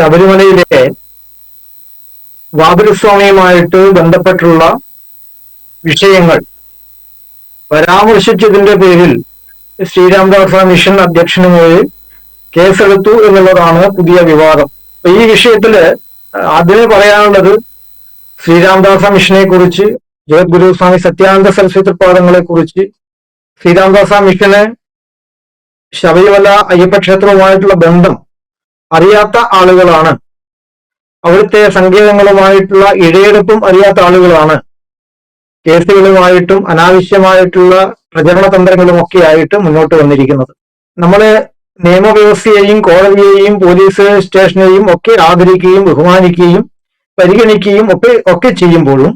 ശബരിമലയിലെ വാപുരസ്വാമിയുമായിട്ട് ബന്ധപ്പെട്ടുള്ള വിഷയങ്ങൾ പരാമർശിച്ചതിന്റെ പേരിൽ ശ്രീരാംദാസ മിഷൻ അധ്യക്ഷനുമായി കേസെടുത്തു എന്നുള്ളതാണ് പുതിയ വിവാദം. ഈ വിഷയത്തിൽ അതിന് പറയാനുള്ളത് ശ്രീരാംദാസ മിഷനെ കുറിച്ച് ജഗദ്ഗുരു സ്വാമി സത്യാനന്ദ സരസ്വതി പാദങ്ങളെ കുറിച്ച് ശ്രീരാംദാസ മിഷന് ശബരിമല അയ്യപ്പക്ഷേത്രവുമായിട്ടുള്ള ബന്ധം അറിയാത്ത ആളുകളാണ്. അവിടുത്തെ സങ്കേതങ്ങളുമായിട്ടുള്ള ഇഴയെടുപ്പും അറിയാത്ത ആളുകളാണ്. കേസുകളുമായിട്ടും അനാവശ്യമായിട്ടുള്ള പ്രചരണ തന്ത്രങ്ങളും ഒക്കെ ആയിട്ട് മുന്നോട്ട് വന്നിരിക്കുന്നത്. നമ്മൾ നിയമവ്യവസ്ഥയെയും കോടതിയെയും പോലീസ് സ്റ്റേഷനെയും ഒക്കെ ആദരിക്കുകയും ബഹുമാനിക്കുകയും പരിഗണിക്കുകയും ഒക്കെ ഒക്കെ ചെയ്യുമ്പോഴും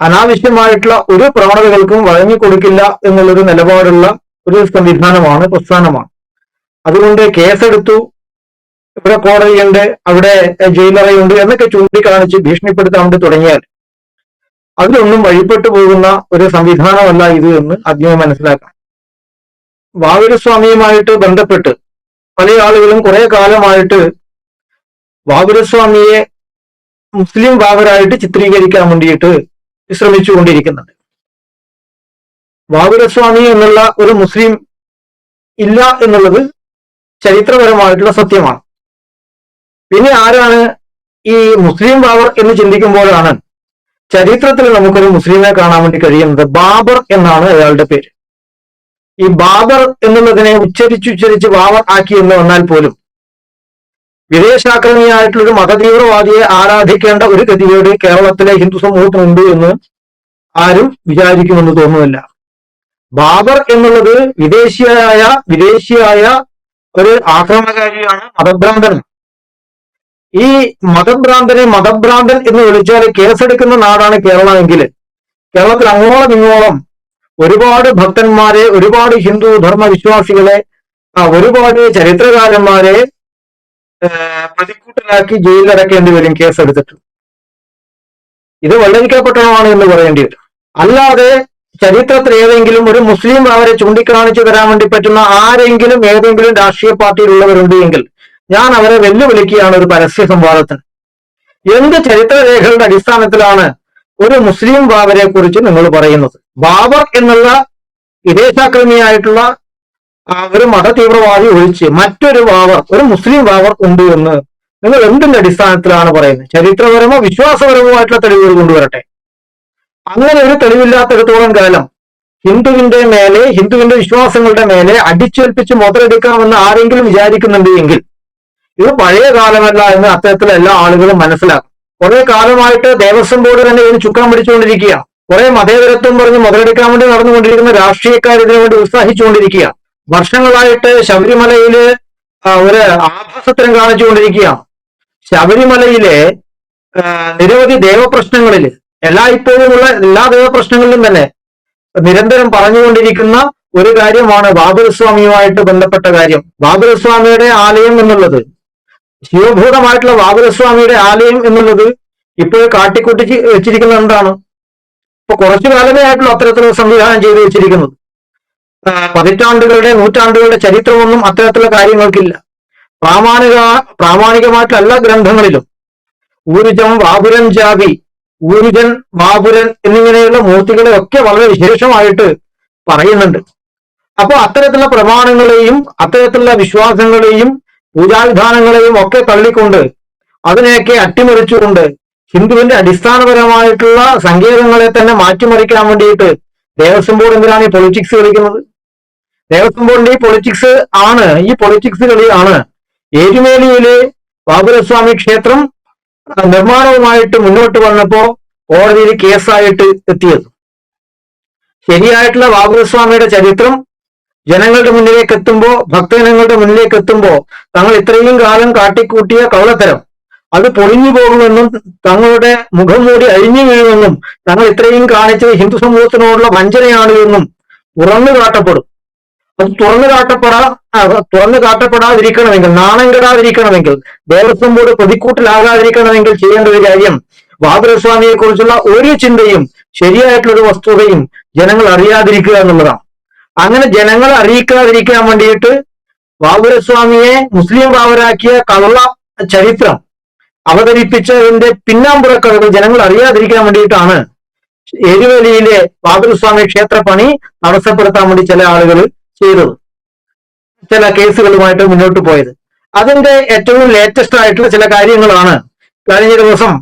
അനാവശ്യമായിട്ടുള്ള ഒരു പ്രവണതകൾക്കും വഴങ്ങിക്കൊടുക്കില്ല എന്നുള്ളൊരു നിലപാടുള്ള ഒരു സംവിധാനമാണ് പ്രസ്ഥാനമാണ്. അതുകൊണ്ട് കേസെടുത്തു ഇവിടെ കോടതിയുണ്ട് അവിടെ ജയിലറയുണ്ട് എന്നൊക്കെ ചൂണ്ടിക്കാണിച്ച് ഭീഷണിപ്പെടുത്താൻ വേണ്ടി തുടങ്ങിയാൽ അതിലൊന്നും വഴിപ്പെട്ടു പോകുന്ന ഒരു സംവിധാനമല്ല ഇത് എന്ന് ആദ്യമേ മനസ്സിലാക്കാം. വാവുരസ്വാമിയുമായിട്ട് ബന്ധപ്പെട്ട് പല ആളുകളും കുറെ കാലമായിട്ട് വാവുരസ്വാമിയെ മുസ്ലിം ബാബരായിട്ട് ചിത്രീകരിക്കാൻ വേണ്ടിയിട്ട് ശ്രമിച്ചുകൊണ്ടിരിക്കുന്നുണ്ട് വാവുരസ്വാമി എന്നുള്ള ഒരു മുസ്ലിം ഇല്ല എന്നുള്ളത് ചരിത്രപരമായിട്ടുള്ള സത്യമാണ്. പിന്നെ ആരാണ് ഈ മുസ്ലിം ബാബർ എന്ന് ചിന്തിക്കുമ്പോഴാണ് ചരിത്രത്തിൽ നമുക്കൊരു മുസ്ലിമിനെ കാണാൻ വേണ്ടി കഴിയുന്നത് ബാബർ എന്നാണ് അയാളുടെ പേര്. ഈ ബാബർ എന്നുള്ളതിനെ ഉച്ചരിച്ചുച്ചരിച്ച് ബാബർ ആക്കി എന്ന് വന്നാൽ പോലും വിദേശാക്രമിയായിട്ടുള്ള ഒരു മതതീവ്രവാദിയെ ആരാധിക്കേണ്ട ഒരു ഗതിയോട് കേരളത്തിലെ ഹിന്ദു സമൂഹത്തിനുണ്ട് എന്ന് ആരും വിചാരിക്കുമെന്ന് തോന്നുന്നില്ല. ബാബർ എന്നുള്ളത് വിദേശിയായ വിദേശിയായ ഒരു ആക്രമണകാരിയാണ് മതഭ്രാന്തനാണ് ഈ മതഭ്രാന്തനെ മതഭ്രാന്തൻ എന്ന് വിളിച്ചാൽ കേസെടുക്കുന്ന നാടാണ് കേരളമെങ്കിൽ കേരളത്തിൽ അങ്ങോളം ഇങ്ങോളം ഒരുപാട് ഭക്തന്മാരെ ഒരുപാട് ഹിന്ദു ധർമ്മ വിശ്വാസികളെ ഒരുപാട് ചരിത്രകാരന്മാരെ പ്രതിക്കൂട്ടിലാക്കി ജയിലിലടക്കേണ്ടി വരും കേസെടുത്തിട്ട്. ഇത് വെള്ളരിക്കപ്പെട്ടണമാണ് എന്ന് പറയേണ്ടി വരും. അല്ലാതെ ചരിത്രത്തിൽ ഏതെങ്കിലും ഒരു മുസ്ലിം അവരെ ചൂണ്ടിക്കാണിച്ചു തരാൻ വേണ്ടി പറ്റുന്ന ആരെങ്കിലും ഏതെങ്കിലും രാഷ്ട്രീയ പാർട്ടിയിലുള്ളവരുണ്ട് എങ്കിൽ ഞാൻ അവരെ വെല്ലുവിളിക്കുകയാണ് ഒരു പരസ്യ സംവാദത്തിന്. എന്ത് ചരിത്രരേഖകളുടെ അടിസ്ഥാനത്തിലാണ് ഒരു മുസ്ലിം ബാബരെ കുറിച്ച് നിങ്ങൾ പറയുന്നത്. ബാബർ എന്നുള്ള വിദേശാക്രമിയായിട്ടുള്ള ഒരു മത തീവ്രവാദി ഒഴിച്ച് മറ്റൊരു ബാബർ ഒരു മുസ്ലിം ബാബർ ഉണ്ട് എന്ന് നിങ്ങൾ എന്തിന്റെ അടിസ്ഥാനത്തിലാണ് പറയുന്നത്? ചരിത്രപരമോ വിശ്വാസപരമോ ആയിട്ടുള്ള തെളിവുകൾ കൊണ്ടുവരട്ടെ. അങ്ങനെ ഒരു തെളിവില്ലാത്തിടത്തോളം കാലം ഹിന്ദുവിന്റെ മേലെ ഹിന്ദുവിന്റെ വിശ്വാസങ്ങളുടെ മേലെ അടിച്ചേൽപ്പിച്ച് മുതലെടുക്കാമെന്ന് ആരെങ്കിലും വിചാരിക്കുന്നുണ്ട് എങ്കിൽ ഇത് പഴയ കാലമല്ല എന്ന് അത്തരത്തിൽ എല്ലാ ആളുകളും മനസ്സിലാക്കും. കുറെ കാലമായിട്ട് ദേവസ്വം ബോർഡ് തന്നെ ഇതിന് ചുക്കാൻ പിടിച്ചുകൊണ്ടിരിക്കുക കുറെ മതേതരത്വം പറഞ്ഞ് മുതലെടുക്കാൻ വേണ്ടി നടന്നുകൊണ്ടിരിക്കുന്ന രാഷ്ട്രീയക്കാർ ഇതിനു വേണ്ടി ഉത്സാഹിച്ചുകൊണ്ടിരിക്കുക വർഷങ്ങളായിട്ട് ശബരിമലയിൽ ഒരു ആഭാസത്തരം കാണിച്ചുകൊണ്ടിരിക്കുക ശബരിമലയിലെ നിരവധി ദേവപ്രശ്നങ്ങളിൽ എല്ലാ ഇപ്പോഴുമുള്ള എല്ലാ ദേവപ്രശ്നങ്ങളിലും തന്നെ നിരന്തരം പറഞ്ഞുകൊണ്ടിരിക്കുന്ന ഒരു കാര്യമാണ് ബാബുരസ്വാമിയുമായിട്ട് ബന്ധപ്പെട്ട കാര്യം. ബാബുരസ്വാമിയുടെ ആലയം എന്നുള്ളത് ശിവഭൂതമായിട്ടുള്ള വാഗുരസ്വാമിയുടെ ആലയം എന്നുള്ളത് ഇപ്പോൾ കാട്ടിക്കൂട്ടി വെച്ചിരിക്കുന്ന എന്താണ്? ഇപ്പൊ കുറച്ചു കാലമേ ആയിട്ടുള്ള അത്തരത്തിലുള്ള സംവിധാനം ചെയ്തു വെച്ചിരിക്കുന്നത്. പതിറ്റാണ്ടുകളുടെ നൂറ്റാണ്ടുകളുടെ ചരിത്രമൊന്നും അത്തരത്തിലുള്ള കാര്യങ്ങൾക്കില്ല. പ്രാമാണിക പ്രാമാണികമായിട്ടുള്ള എല്ലാ ഗ്രന്ഥങ്ങളിലും ഊരുജം വാപുരൻ ജാതി ഊരുജൻ വാപുരൻ എന്നിങ്ങനെയുള്ള മൂർത്തികളെ ഒക്കെ വളരെ വിശേഷമായിട്ട് പറയുന്നുണ്ട്. അപ്പൊ അത്തരത്തിലുള്ള പ്രമാണങ്ങളെയും അത്തരത്തിലുള്ള വിശ്വാസങ്ങളെയും പൂജാവിധാനങ്ങളെയും ഒക്കെ തള്ളിക്കൊണ്ട് അതിനെയൊക്കെ അട്ടിമറിച്ചുകൊണ്ട് ഹിന്ദുവിന്റെ അടിസ്ഥാനപരമായിട്ടുള്ള സങ്കേതങ്ങളെ തന്നെ മാറ്റിമറിക്കാൻ വേണ്ടിയിട്ട് ദേവസ്വം ബോർഡ് എന്തിനാണ് ഈ പൊളിറ്റിക്സ് കളിക്കുന്നത്? ദേവസ്വം ബോർഡിന്റെ ഈ പൊളിറ്റിക്സ് ആണ് ഈ പൊളിറ്റിക്സ് കളിയാണ് ഏരുമേലിയിലെ ബാബുരസ്വാമി ക്ഷേത്രം നിർമ്മാണവുമായിട്ട് മുന്നോട്ട് വന്നപ്പോ കോടതിയിൽ കേസായിട്ട് എത്തിയത്. ശരിയായിട്ടുള്ള ബാബുരസ്വാമിയുടെ ചരിത്രം ജനങ്ങളുടെ മുന്നിലേക്ക് എത്തുമ്പോ ഭക്തജനങ്ങളുടെ മുന്നിലേക്ക് എത്തുമ്പോ തങ്ങൾ ഇത്രയും കാലം കാട്ടിക്കൂട്ടിയ കള്ളത്തരം. അത് പൊളിഞ്ഞു പോകുമെന്നും തങ്ങളുടെ മുഖം മൂടി അഴിഞ്ഞു വീഴുമെന്നും തങ്ങൾ ഇത്രയും കാണിച്ചത് ഹിന്ദു സമൂഹത്തിനോടുള്ള വഞ്ചനയാണ് എന്നും തുറന്നു കാട്ടപ്പെടും. അത് തുറന്നു കാട്ടപ്പെടാ തുറന്നു കാട്ടപ്പെടാതിരിക്കണമെങ്കിൽ നാണം കെടാതിരിക്കണമെങ്കിൽ ദേവസ്വം ബോർഡ് പ്രതിക്കൂട്ടിലാകാതിരിക്കണമെങ്കിൽ ചെയ്യേണ്ട ഒരു കാര്യം ബാബുരസ്വാമിയെ കുറിച്ചുള്ള ഒരു ചിന്തയും ശരിയായിട്ടുള്ള ഒരു വസ്തുതയും ജനങ്ങൾ അറിയാതിരിക്കുക എന്നുള്ളതാണ്. അങ്ങനെ ജനങ്ങളെ അറിയിക്കാതിരിക്കാൻ വേണ്ടിയിട്ട് ബാബുരസ്വാമിയെ മുസ്ലിം ബാബരാക്കിയ കള്ള ചരിത്രം അവതരിപ്പിച്ചതിന്റെ പിന്നാമ്പുറ കഥകൾ ജനങ്ങൾ അറിയാതിരിക്കാൻ വേണ്ടിയിട്ടാണ് എരുവലിയിലെ ബാബുരസ്വാമി ക്ഷേത്ര പണി തടസ്സപ്പെടുത്താൻ വേണ്ടി ചില ആളുകൾ ചെയ്തത്. ചില കേസുകളുമായിട്ട് മുന്നോട്ട് പോയത്. അതിന്റെ ഏറ്റവും ലേറ്റസ്റ്റ് ആയിട്ടുള്ള ചില കാര്യങ്ങളാണ്. കഴിഞ്ഞ ദിവസം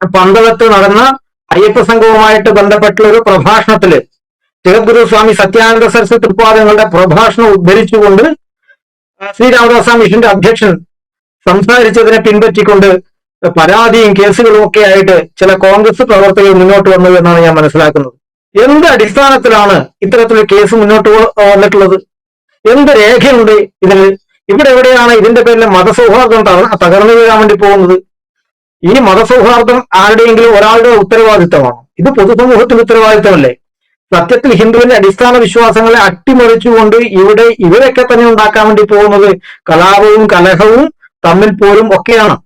പന്തളത്ത് നടന്ന അയ്യപ്പ സംഘവുമായിട്ട് ബന്ധപ്പെട്ടുള്ള ഒരു പ്രഭാഷണത്തിൽ ജഗദ്ഗുരു സ്വാമി സത്യാനന്ദ സരസ്വതി തൃപ്പാദങ്ങളുടെ പ്രഭാഷണം ഉദ്ധരിച്ചുകൊണ്ട് ശ്രീരാമദാസ മിഷന്റെ അധ്യക്ഷൻ സംസാരിച്ചതിനെ പിൻപറ്റിക്കൊണ്ട് പരാതിയും കേസുകളും ഒക്കെ ആയിട്ട് ചില കോൺഗ്രസ് പ്രവർത്തകർ മുന്നോട്ട് വന്നത് എന്നാണ് ഞാൻ മനസ്സിലാക്കുന്നത്. എന്ത് അടിസ്ഥാനത്തിലാണ് ഇത്തരത്തിലൊരു കേസ് മുന്നോട്ട് വന്നിട്ടുള്ളത്? എന്ത് രേഖയുണ്ട് ഇതിൽ? ഇവിടെ എവിടെയാണ് ഇതിന്റെ പേരിൽ മതസൗഹാർദ്ദം തകർ- തകർന്നു വീഴാൻ വേണ്ടി പോകുന്നത്? ഈ മതസൗഹാർദ്ദം ആരുടെയെങ്കിലും ഒരാളുടെ ഉത്തരവാദിത്തമാണ്? ഇത് പൊതുസമൂഹത്തിന്റെ ഉത്തരവാദിത്തമല്ലേ? സത്യത്തിൽ ഹിന്ദുവിന്റെ അടിസ്ഥാന വിശ്വാസങ്ങളെ അട്ടിമറിച്ചുകൊണ്ട് ഇവിടെ ഇവരൊക്കെ തന്നെ ഉണ്ടാക്കാൻ വേണ്ടി പോകുന്നത് കലാപവും കലഹവും തമ്മിൽ പോലും ഒക്കെയാണ്.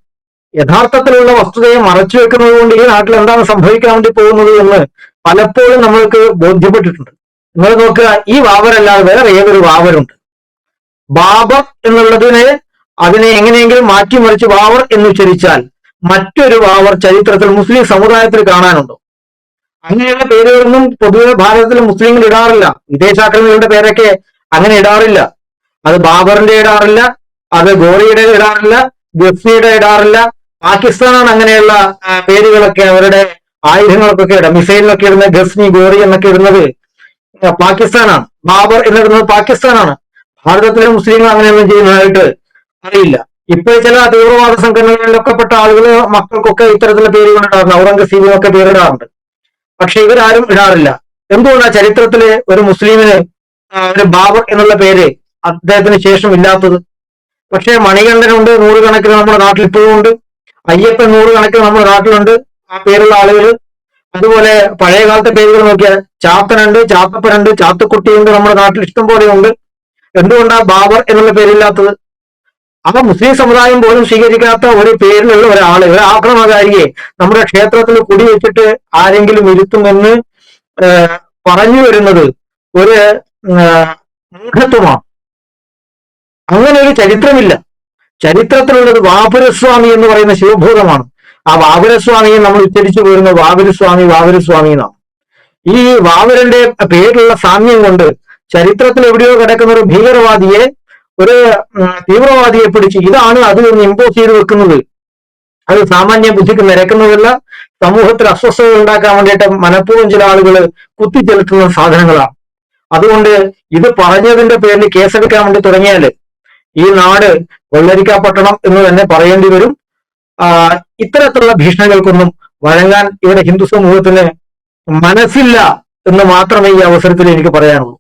യഥാർത്ഥത്തിലുള്ള വസ്തുതയെ മറച്ചു വെക്കുന്നത് കൊണ്ട് ഈ നാട്ടിൽ എന്താണ് സംഭവിക്കാൻ വേണ്ടി പോകുന്നത് എന്ന് പലപ്പോഴും നമ്മൾക്ക് ബോധ്യപ്പെട്ടിട്ടുണ്ട്. നിങ്ങൾ നോക്കുക ഈ വാവരല്ലാതെ വേറെ ഏതൊരു വാവരുണ്ട്? ബാബർ എന്നുള്ളതിനെ അതിനെ എങ്ങനെയെങ്കിലും മാറ്റിമറിച്ച് വാവർ എന്ന് ഉച്ചരിച്ചാൽ മറ്റൊരു വാവർ ചരിത്രത്തിൽ മുസ്ലിം സമുദായത്തിൽ കാണാനുണ്ടോ? അങ്ങനെയുള്ള പേരുകളൊന്നും പൊതുവെ ഭാരതത്തിൽ മുസ്ലിങ്ങൾ ഇടാറില്ല. വിദേശാക്രമികളുടെ പേരൊക്കെ അങ്ങനെ ഇടാറില്ല. അത് ബാബറിന്റെ ഇടാറില്ല അത് ഗോറിയുടെ ഇടാറില്ല ഗഫിയുടെ ഇടാറില്ല. പാകിസ്ഥാനാണ് അങ്ങനെയുള്ള പേരുകളൊക്കെ അവരുടെ ആയുധങ്ങൾക്കൊക്കെ ഇടാം മിസൈലിനൊക്കെ ഇടുന്ന ഗസ്നി ഗോറി എന്നൊക്കെ ഇടുന്നത് പാകിസ്ഥാനാണ്. ബാബർ എന്നിടുന്നത് പാകിസ്ഥാനാണ്. ഭാരതത്തിലെ മുസ്ലിങ്ങൾ അങ്ങനെയൊന്നും ചെയ്യുന്നതായിട്ട് അറിയില്ല. ഇപ്പൊ ചില തീവ്രവാദ സംഘടനകളിലൊക്കെ പെട്ട ആളുകൾ മക്കൾക്കൊക്കെ ഇത്തരത്തിലുള്ള പേരുകൾ ഇടാറുണ്ട്. ഔറംഗസീബിനൊക്കെ പേരിടാറുണ്ട്. പക്ഷെ ഇവരാരും ഇടാറില്ല. എന്തുകൊണ്ടാണ് ചരിത്രത്തിലെ ഒരു മുസ്ലിമിന് ഒരു ബാബർ എന്നുള്ള പേര് അദ്ദേഹത്തിന് ശേഷം ഇല്ലാത്തത്? പക്ഷേ മണികണ്ഠനുണ്ട് നൂറുകണക്കിന് നമ്മുടെ നാട്ടിൽ ഇപ്പോഴും ഉണ്ട്. അയ്യപ്പൻ നൂറുകണക്കിന് നമ്മുടെ നാട്ടിലുണ്ട് ആ പേരുള്ള ആളുകൾ അതുപോലെ പഴയ കാലത്തെ പേരുകൾ നോക്കിയാൽ ചാത്തനുണ്ട് ചാത്തപ്പനുണ്ട് ചാത്തക്കുട്ടിയുണ്ട് നമ്മുടെ നാട്ടിൽ ഇഷ്ടം പോലെ ഉണ്ട്. എന്തുകൊണ്ടാ ബാബർ എന്നുള്ള പേരില്ലാത്തത്? അപ്പൊ മുസ്ലിം സമുദായം പോലും സ്വീകരിക്കാത്ത ഒരു പേരിലുള്ള ഒരാൾ ഒരു ആക്രമണകാരിയെ നമ്മുടെ ക്ഷേത്രത്തിൽ കുടിവെച്ചിട്ട് ആരെങ്കിലും ഇരുത്തുമെന്ന് പറഞ്ഞു വരുന്നത് ഒരു മൂഢത്വമാണ് അങ്ങനെ ഒരു ചരിത്രമില്ല. ചരിത്രത്തിലുള്ളത് വാപുരസ്വാമി എന്ന് പറയുന്ന ശിവഭൂതമാണ്. ആ വാപുരസ്വാമിയെ നമ്മൾ ഉച്ചരിച്ചു പോരുന്ന വാപുരസ്വാമി വാപുരസ്വാമി എന്നാണ്. ഈ വാവരന്റെ പേരിലുള്ള സാമ്യം കൊണ്ട് ചരിത്രത്തിൽ എവിടെയോ കിടക്കുന്ന ഒരു ഭീകരവാദിയെ ഒരു തീവ്രവാദിയെ പിടിച്ച് ഇതാണ് അത് ഇമ്പോസ് ചെയ്ത് വെക്കുന്നത്. അത് സാമാന്യ ബുദ്ധിക്ക് നിരക്കുന്നതല്ല സമൂഹത്തിൽ അസ്വസ്ഥത ഉണ്ടാക്കാൻ വേണ്ടിയിട്ട് മനഃപൂർവം ചില ആളുകൾ കുത്തിച്ചെലുത്തുന്ന സാധനങ്ങളാണ്. അതുകൊണ്ട് ഇത് പറഞ്ഞതിന്റെ പേരിൽ കേസെടുക്കാൻ വേണ്ടി തുടങ്ങിയാൽ ഈ നാട് വെള്ളരിക്കപ്പെട്ടണം എന്ന് തന്നെ പറയേണ്ടി വരും. ഇത്തരത്തിലുള്ള ഭീഷണികൾക്കൊന്നും വഴങ്ങാൻ ഇവിടെ ഹിന്ദു സമൂഹത്തിന് മനസ്സില്ല എന്ന് മാത്രമേ ഈ അവസരത്തിൽ എനിക്ക് പറയാനുള്ളൂ.